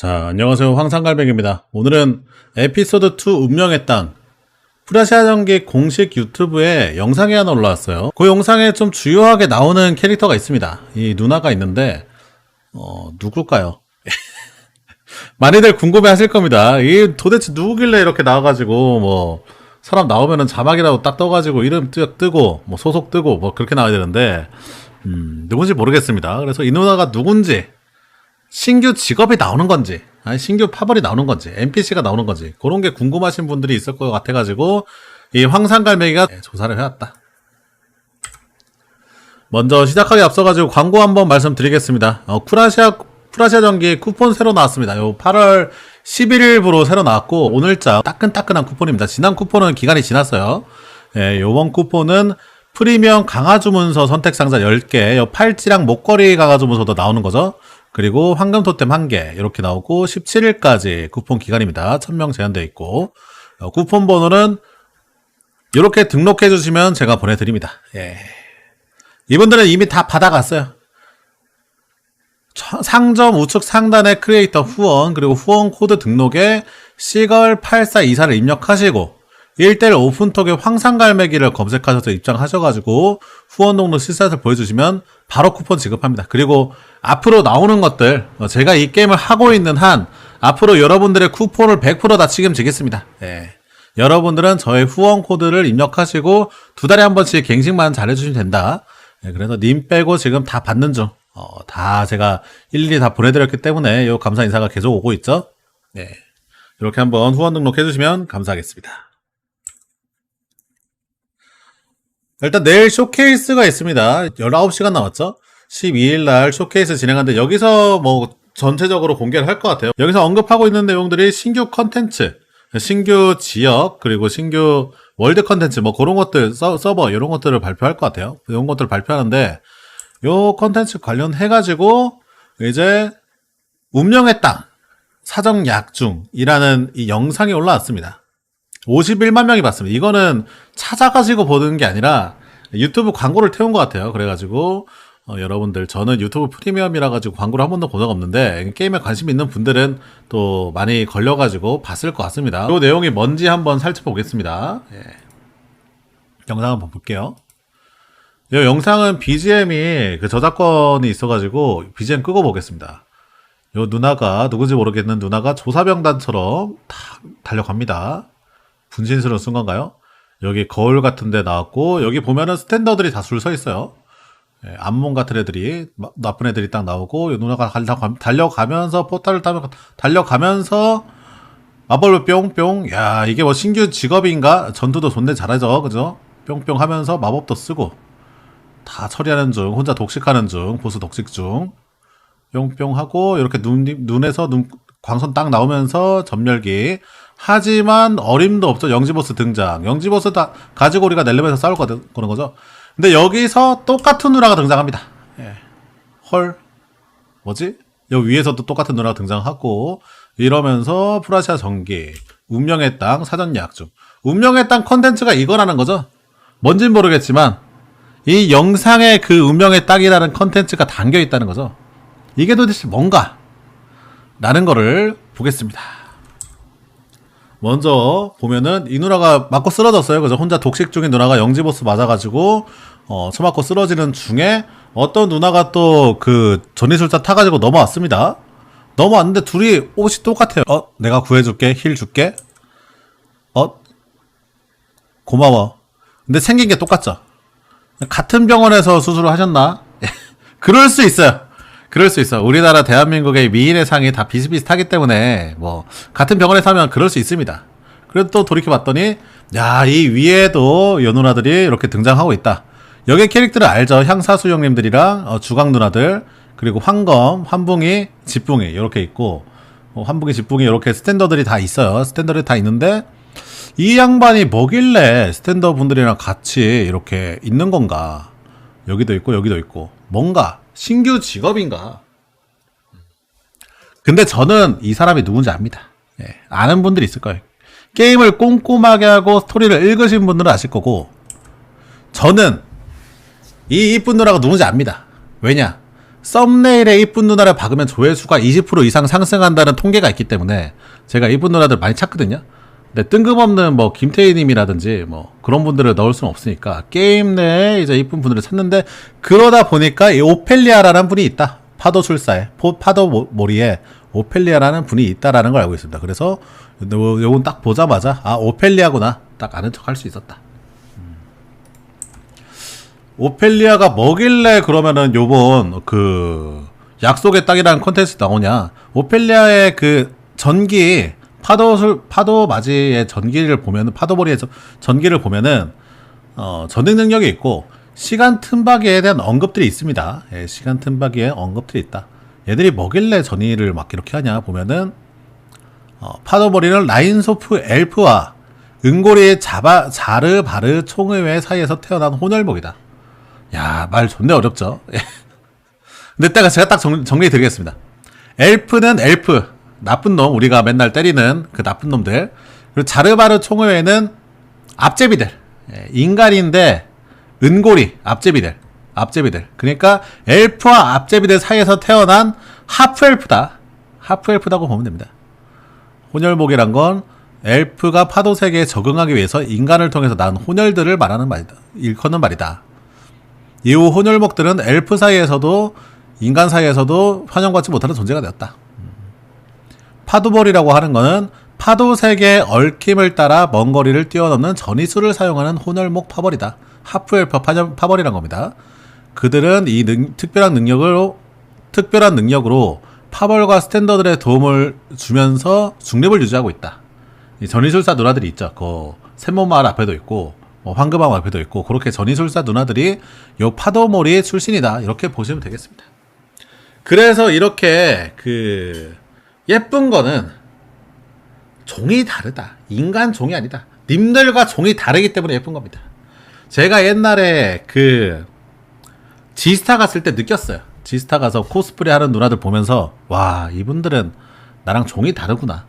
자, 안녕하세요. 황상갈백입니다. 오늘은 에피소드 2 운명의 땅 프라시아 전기 공식 유튜브에 영상이 하나 올라왔어요. 그 영상에 좀 주요하게 나오는 캐릭터가 있습니다. 이 누나가 있는데 어, 누굴까요? 많이들 궁금해 하실 겁니다. 이 도대체 누구길래 이렇게 나와가지고 뭐 사람 나오면은 자막이라고 딱 떠가지고 이름 뜨, 뜨고 뭐 소속 뜨고 뭐 그렇게 나와야 되는데 음, 누군지 모르겠습니다. 그래서 이 누나가 누군지 신규 직업이 나오는 건지, 아니 신규 파벌이 나오는 건지, NPC가 나오는 건지, 그런 게 궁금하신 분들이 있을 것 같아가지고, 이 황산갈매기가 조사를 해왔다. 먼저 시작하기 앞서가지고 광고 한번 말씀드리겠습니다. 어, 쿠라시아, 쿠라시아 전기 쿠폰 새로 나왔습니다. 요 8월 11일부로 새로 나왔고, 오늘자 따끈따끈한 쿠폰입니다. 지난 쿠폰은 기간이 지났어요. 예, 요번 쿠폰은 프리미엄 강화주문서 선택 상자 10개, 요 팔찌랑 목걸이 강화주문서도 나오는 거죠. 그리고 황금 토템 1개 이렇게 나오고 17일까지 쿠폰 기간입니다. 1000명 제한되어 있고 어, 쿠폰 번호는 이렇게 등록해 주시면 제가 보내드립니다. 예. 이분들은 이미 다 받아갔어요. 처- 상점 우측 상단에 크리에이터 후원 그리고 후원 코드 등록에 시걸 8424를 입력하시고 1대1 오픈톡에 황상갈매기를 검색하셔서 입장하셔가지고 후원 등록 실사를 보여주시면 바로 쿠폰 지급합니다. 그리고 앞으로 나오는 것들 어, 제가 이 게임을 하고 있는 한 앞으로 여러분들의 쿠폰을 100%다 책임지겠습니다. 예. 여러분들은 저의 후원 코드를 입력하시고 두 달에 한 번씩 갱신만 잘해주시면 된다. 예, 그래서 님 빼고 지금 다 받는 중. 어, 다 제가 일일이 다 보내드렸기 때문에 요 감사 인사가 계속 오고 있죠. 네. 이렇게 한번 후원 등록해주시면 감사하겠습니다. 일단 내일 쇼케이스가 있습니다. 19시간 남았죠? 12일 날 쇼케이스 진행하는데 여기서 뭐 전체적으로 공개를 할 것 같아요. 여기서 언급하고 있는 내용들이 신규 컨텐츠, 신규 지역, 그리고 신규 월드 컨텐츠 뭐 그런 것들, 서, 서버 이런 것들을 발표할 것 같아요. 이런 것들을 발표하는데 요 컨텐츠 관련해 가지고 이제 운명의 땅 사정 약중이라는 이 영상이 올라왔습니다. 51만 명이 봤습니다. 이거는 찾아가지고 보는 게 아니라 유튜브 광고를 태운 것 같아요. 그래가지고 어, 여러분들 저는 유튜브 프리미엄이라 가지고 광고를 한 번도 본 적 없는데 게임에 관심 있는 분들은 또 많이 걸려가지고 봤을 것 같습니다. 이 내용이 뭔지 한번 살펴보겠습니다. 예. 영상 한번 볼게요. 이 영상은 BGM이 그 저작권이 있어가지고 BGM 끄고 보겠습니다. 요 누나가 누구지 모르겠는 누나가 조사병단처럼 탁 달려갑니다. 분신스러운 순간가요? 여기 거울 같은 데 나왔고 여기 보면은 스탠더들이 다 줄 서 있어요. 예, 암몬 같은 애들이 마- 나쁜 애들이 딱 나오고 요 누나가 달려가, 달려가면서 포탈을 타면 달려가면서 마법을 뿅뿅 야 이게 뭐 신규 직업인가 전투도 존내 잘하죠 그죠 뿅뿅 하면서 마법도 쓰고 다 처리하는 중 혼자 독식하는 중 보스 독식 중 뿅뿅 하고 이렇게 눈 눈에서 눈 광선 딱 나오면서 점멸기 하지만 어림도 없죠 영지보스 등장. 영지보스 다 가지고 우리가 넬름에서 싸울 거- 거는 거죠. 근데 여기서 똑같은 누나가 등장합니다. 예. 헐. 뭐지? 여기 위에서도 똑같은 누나가 등장하고 이러면서 프라시아 전기 운명의 땅 사전 예약 중. 운명의 땅 컨텐츠가 이거라는 거죠. 뭔진 모르겠지만 이 영상에 그 운명의 땅이라는 컨텐츠가 담겨 있다는 거죠. 이게 도대체 뭔가 라는 거를 보겠습니다. 먼저 보면은 이 누나가 맞고 쓰러졌어요. 그래서 혼자 독식 중인 누나가 영지 보스 맞아가지고 어 처맞고 쓰러지는 중에 어떤 누나가 또 그 전이술사 타가지고 넘어왔습니다. 넘어왔는데 둘이 옷이 똑같아요. 어 내가 구해줄게 힐 줄게. 어 고마워. 근데 생긴 게 똑같죠. 같은 병원에서 수술을 하셨나? 그럴 수 있어요. 그럴 수 있어. 우리나라 대한민국의 미인의 상이 다 비슷비슷하기 때문에 뭐 같은 병원에 사면 그럴 수 있습니다. 그래도 또 돌이켜 봤더니 야, 이 위에도 여 누나들이 이렇게 등장하고 있다. 여기 캐릭터를 알죠. 향사수 형님들이랑 어, 주강 누나들 그리고 황검, 환붕이, 집붕이 이렇게 있고 어, 환붕이, 집붕이 이렇게 스탠더들이 다 있어요. 스탠더들이 다 있는데 이 양반이 뭐길래 스탠더 분들이랑 같이 이렇게 있는 건가? 여기도 있고 여기도 있고 뭔가 신규 직업인가? 근데 저는 이 사람이 누군지 압니다. 예, 아는 분들이 있을 거예요. 게임을 꼼꼼하게 하고 스토리를 읽으신 분들은 아실 거고 저는 이 이쁜 누나가 누군지 압니다. 왜냐? 썸네일에 이쁜 누나를 박으면 조회수가 20% 이상 상승한다는 통계가 있기 때문에 제가 이쁜 누나들 많이 찾거든요. 근데 뜬금없는 뭐 김태희님이라든지 뭐 그런 분들을 넣을 수는 없으니까 게임 내에 이제 이쁜 분들을 찾는데 그러다 보니까 이 오펠리아라는 분이 있다. 파도 술사에 포- 파도 모- 모리에 오펠리아라는 분이 있다라는 걸 알고 있습니다. 그래서 요- 요건 딱 보자마자 아 오펠리아구나 딱 아는 척 할 수 있었다. 오펠리아가 뭐길래 그러면은 요번 그 약속의 땅이라는 콘텐츠 나오냐? 오펠리아의 그 전기 파도술 파도 맞이의 전기를 보면은 전- 전기를 보면은 어 전등 능력이 있고 시간 틈바기에 대한 언급들이 있습니다. 예, 시간 틈바기에 언급들이 있다. 얘들이 뭐길래 전의를 막 이렇게 하냐 보면은 어, 파도머리는 라인소프 엘프와 은고리의 자바 자르바르 총의회 사이에서 태어난 혼혈목이다. 야, 말 존나 어렵죠? 예. 근데 제가 딱 정, 정리 드리겠습니다. 엘프는 엘프, 나쁜 놈, 우리가 맨날 때리는 그 나쁜 놈들. 그리고 자르바르 총회는 앞제비들. 예, 인간인데, 은고리, 앞제비들. 앞제비들. 그러니까 엘프와 앞제비들 사이에서 태어난 하프엘프다. 하프엘프다고 보면 됩니다. 혼혈목이란 건 엘프가 파도 세계에 적응하기 위해서 인간을 통해서 낳은 혼혈들을 말하는 말이다. 일컫는 말이다. 이후 혼혈목들은 엘프 사이에서도 인간 사이에서도 환영받지 못하는 존재가 되었다. 음. 파도벌이라고 하는 것은 파도 세계의 얽힘을 따라 먼 거리를 뛰어넘는 전이수를 사용하는 혼혈목 파벌이다. 하프엘프 파- 파벌이란 겁니다. 그들은 이 능- 특별한 능력으로 특별한 능력으로 파벌과 스탠더들의 도움을 주면서 중립을 유지하고 있다. 이 전이술사 누나들이 있죠. 그 샘몬마을 앞에도 있고 뭐 황금암 앞에도 있고 그렇게 전이술사 누나들이 요 파도몰이 출신이다. 이렇게 보시면 되겠습니다. 그래서 이렇게 그 예쁜 거는 종이 다르다. 인간 종이 아니다. 님들과 종이 다르기 때문에 예쁜 겁니다. 제가 옛날에 그 지스타 갔을 때 느꼈어요. 지스타 가서 코스프레 하는 누나들 보면서 와 이분들은 나랑 종이 다르구나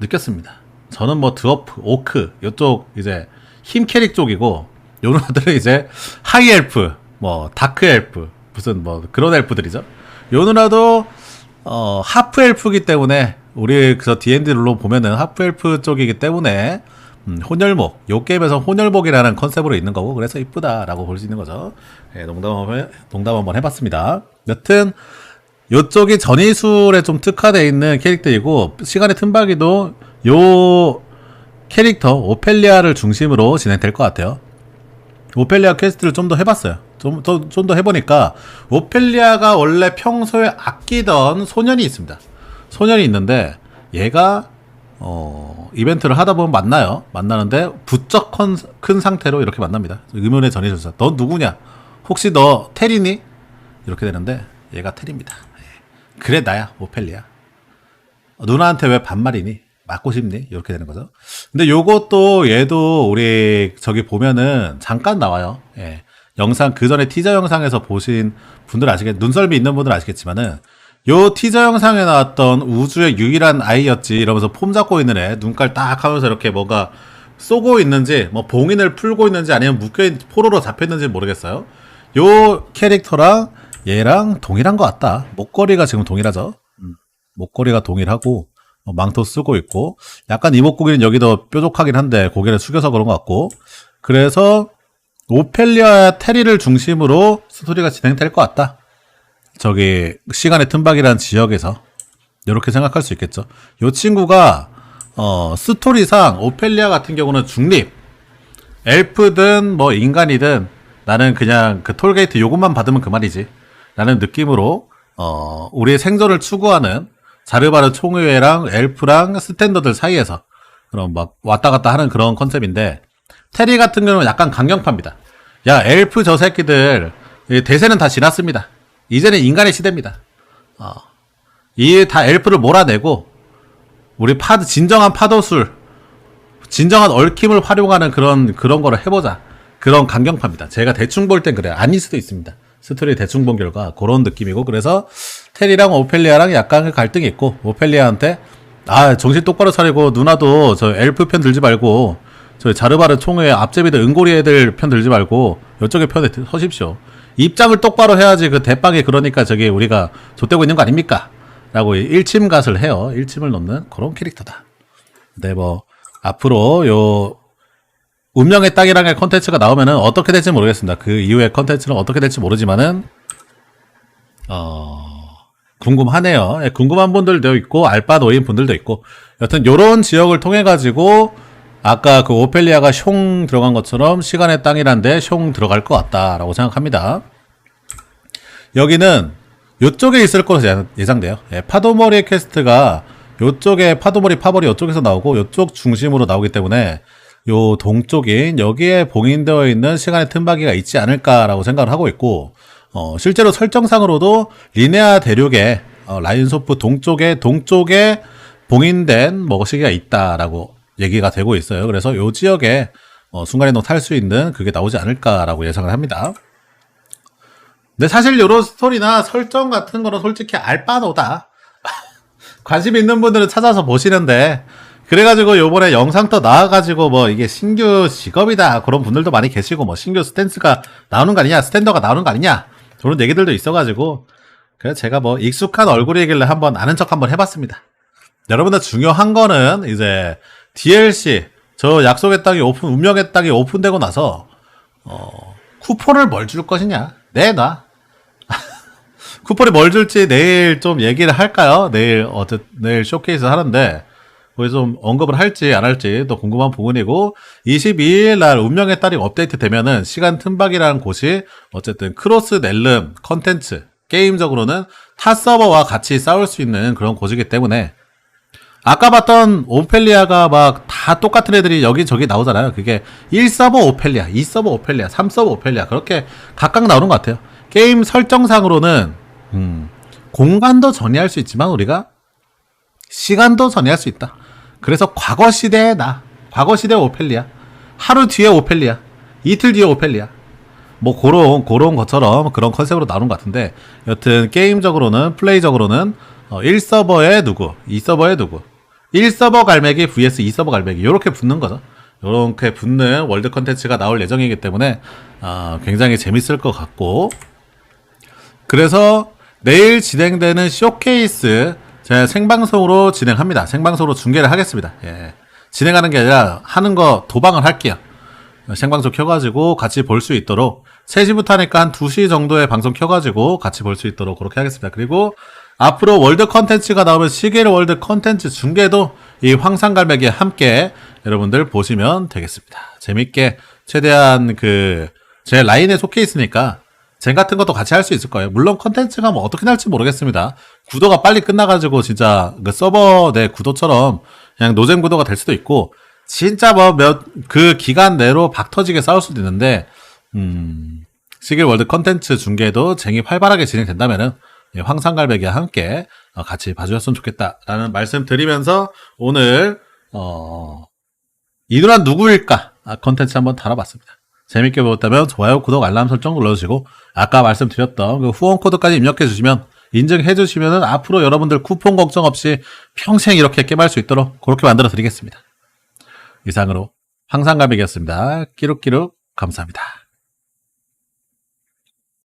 느꼈습니다. 저는 뭐 드워프, 오크 이쪽 이제 힘 캐릭 쪽이고 요 누나들은 이제 하이 엘프, 뭐 다크 엘프 무슨 뭐 그런 엘프들이죠. 요 누나도 어 하프 엘프기 때문에 우리 그저 D&D 룰로 보면은 하프 엘프 쪽이기 때문에 음, 혼혈목 요 게임에서 혼혈목이라는 컨셉으로 있는 거고 그래서 이쁘다라고 볼 수 있는 거죠. 예, 농담 한번 해- 농담 한번 해봤습니다. 여튼 요쪽이 전이술에 좀 특화되어 있는 캐릭터이고 시간의 틈바기도 요 캐릭터 오펠리아를 중심으로 진행될 것 같아요. 오펠리아 퀘스트를 좀 더 해봤어요. 좀더 좀 더 해보니까 오펠리아가 원래 평소에 아끼던 소년이 있습니다. 소년이 있는데 얘가 어 이벤트를 하다 보면 만나요. 만나는데 부쩍 큰, 큰 상태로 이렇게 만납니다. 의문의 전해줬어. 너 누구냐? 혹시 너 테리니? 이렇게 되는데 얘가 테리입니다. 예. 그래 나야 오펠리아. 누나한테 왜 반말이니? 맞고 싶니? 이렇게 되는 거죠. 근데 요것도 얘도 우리 저기 보면은 잠깐 나와요. 예. 영상 그 전에 티저 영상에서 보신 분들 아시겠 눈썰미 있는 분들 아시겠지만은 요 티저 영상에 나왔던 우주의 유일한 아이였지 이러면서 폼 잡고 있는 애 눈깔 딱 하면서 이렇게 뭐가 쏘고 있는지 뭐 봉인을 풀고 있는지 아니면 묶여 있 포로로 잡혔는지 모르겠어요. 요 캐릭터랑 얘랑 동일한 것 같다. 목걸이가 지금 동일하죠. 음, 목걸이가 동일하고 어, 망토 쓰고 있고 약간 이목구비는 여기도 뾰족하긴 한데 고개를 숙여서 그런 것 같고 그래서 오펠리아 테리를 중심으로 스토리가 진행될 것 같다. 저기 시간의 틈박이라는 지역에서 이렇게 생각할 수 있겠죠. 이 친구가 어, 스토리상 오펠리아 같은 경우는 중립 엘프든 뭐 인간이든 나는 그냥 그 톨게이트 요금만 받으면 그만이지 라는 느낌으로 어, 우리의 생존을 추구하는 자르바르 총회랑 엘프랑 스탠더들 사이에서 그런 막 왔다 갔다 하는 그런 컨셉인데 테리 같은 경우는 약간 강경파입니다. 야 엘프 저 새끼들 이 대세는 다 지났습니다. 이제는 인간의 시대입니다. 어. 이다 엘프를 몰아내고 우리 파드 진정한 파도술 진정한 얽힘을 활용하는 그런 그런 거를 해보자 그런 강경파입니다. 제가 대충 볼 땐 그래요. 아닐 수도 있습니다. 스토리 대충 본 결과 그런 느낌이고 그래서 테리랑 오펠리아랑 약간 그 갈등이 있고 오펠리아한테 아 정신 똑바로 차리고 누나도 저 엘프 편 들지 말고 저 자르바르 총회 앞제비들 은고리 애들 편 들지 말고 이쪽에 편에 드- 서십시오. 입장을 똑바로 해야지 그 대빵이 그러니까 저기 우리가 좆되고 있는 거 아닙니까? 라고 일침갓을 해요. 일침을 놓는 그런 캐릭터다. 네, 뭐 앞으로 요 운명의 땅이라는 컨텐츠가 나오면은 어떻게 될지 모르겠습니다. 그 이후의 컨텐츠는 어떻게 될지 모르지만은 어 궁금하네요. 예, 궁금한 분들도 있고 알바 노인 분들도 있고 여튼 요런 지역을 통해 가지고 아까 그 오펠리아가 숑 들어간 것처럼 시간의 땅이란데 숑 들어갈 것 같다라고 생각합니다. 여기는 요쪽에 있을 것으로 예- 예상돼요. 예, 파도머리 퀘스트가 요쪽에 파도머리 파벌이 요쪽에서 나오고 요쪽 중심으로 나오기 때문에 요 동쪽인 여기에 봉인되어 있는 시간의 틈바기가 있지 않을까라고 생각을 하고 있고 어, 실제로 설정상으로도 리네아 대륙에 어, 라인소프 동쪽에 동쪽에 봉인된 먹으시기가 있다라고 얘기가 되고 있어요. 그래서 요 지역에 어, 순간이동 탈 수 있는 그게 나오지 않을까라고 예상을 합니다. 근데 사실 요런 스토리나 설정 같은 거는 솔직히 알바노다. 관심 있는 분들은 찾아서 보시는데 그래가지고 요번에 영상 또 나와가지고 뭐 이게 신규 직업이다 그런 분들도 많이 계시고 뭐 신규 스탠스가 나오는 거 아니냐 스탠더가 나오는 거 아니냐 그런 얘기들도 있어가지고 그래서 제가 뭐 익숙한 얼굴이길래 한번 아는 척 한번 해봤습니다. 여러분들 중요한 거는 이제 DLC 저 약속의 땅이 오픈 운명의 땅이 오픈되고 나서 어 쿠폰을 뭘 줄 것이냐 내놔 쿠폰이 뭘 줄지 내일 좀 얘기를 할까요? 내일 어쨌 내일 쇼케이스 하는데 거기 좀 언급을 할지 안 할지 또 궁금한 부분이고 22일 날 운명의 딸이 업데이트 되면은 시간 틈박이라는 곳이 어쨌든 크로스 넬름 컨텐츠 게임적으로는 타 서버와 같이 싸울 수 있는 그런 곳이기 때문에 아까 봤던 오펠리아가 막 다 똑같은 애들이 여기저기 나오잖아요. 그게 1서버 오펠리아, 2서버 오펠리아, 3서버 오펠리아 그렇게 각각 나오는 것 같아요. 게임 설정상으로는 음, 공간도 전이할 수 있지만 우리가 시간도 전이할 수 있다. 그래서 과거 시대의 나, 과거 시대 오펠리아, 하루 뒤에 오펠리아, 이틀 뒤에 오펠리아. 뭐 그런 그런 것처럼 그런 컨셉으로 나오는 것 같은데 여튼 게임적으로는 플레이적으로는 어, 1서버에 누구, 2서버에 누구, 1서버 갈매기 vs 2서버 갈매기 이렇게 붙는 거죠. 이렇게 붙는 월드 컨텐츠가 나올 예정이기 때문에 아, 굉장히 재밌을 것 같고 그래서 내일 진행되는 쇼케이스 제가 생방송으로 진행합니다. 생방송으로 중계를 하겠습니다. 예. 진행하는 게 아니라 하는 거 도방을 할게요. 생방송 켜가지고 같이 볼 수 있도록 3시부터 하니까 한 2시 정도에 방송 켜가지고 같이 볼 수 있도록 그렇게 하겠습니다. 그리고 앞으로 월드 컨텐츠가 나오면 시계일 월드 컨텐츠 중계도 이 황산갈매기와 함께 여러분들 보시면 되겠습니다. 재밌게 최대한 그 제 라인에 속해 있으니까 젠 같은 것도 같이 할 수 있을 거예요. 물론 컨텐츠가 뭐 어떻게 날지 모르겠습니다. 구도가 빨리 끝나가지고 진짜 그 서버 내 구도처럼 그냥 노잼 구도가 될 수도 있고 진짜 뭐 몇 그 기간 내로 박 터지게 싸울 수도 있는데 음 시길 월드 컨텐츠 중계도 쟁이 활발하게 진행된다면은 예, 황산갈매기와 함께 어, 같이 봐주셨으면 좋겠다라는 말씀 드리면서 오늘 어, 이 누나 누구일까 아, 컨텐츠 한번 다뤄봤습니다. 재밌게 보셨다면 좋아요, 구독, 알람 설정 눌러주시고 아까 말씀드렸던 그 후원 코드까지 입력해 주시면 인증해 주시면은 앞으로 여러분들 쿠폰 걱정 없이 평생 이렇게 게임할 수 있도록 그렇게 만들어 드리겠습니다. 이상으로 황산갈매기였습니다. 끼룩끼룩 감사합니다.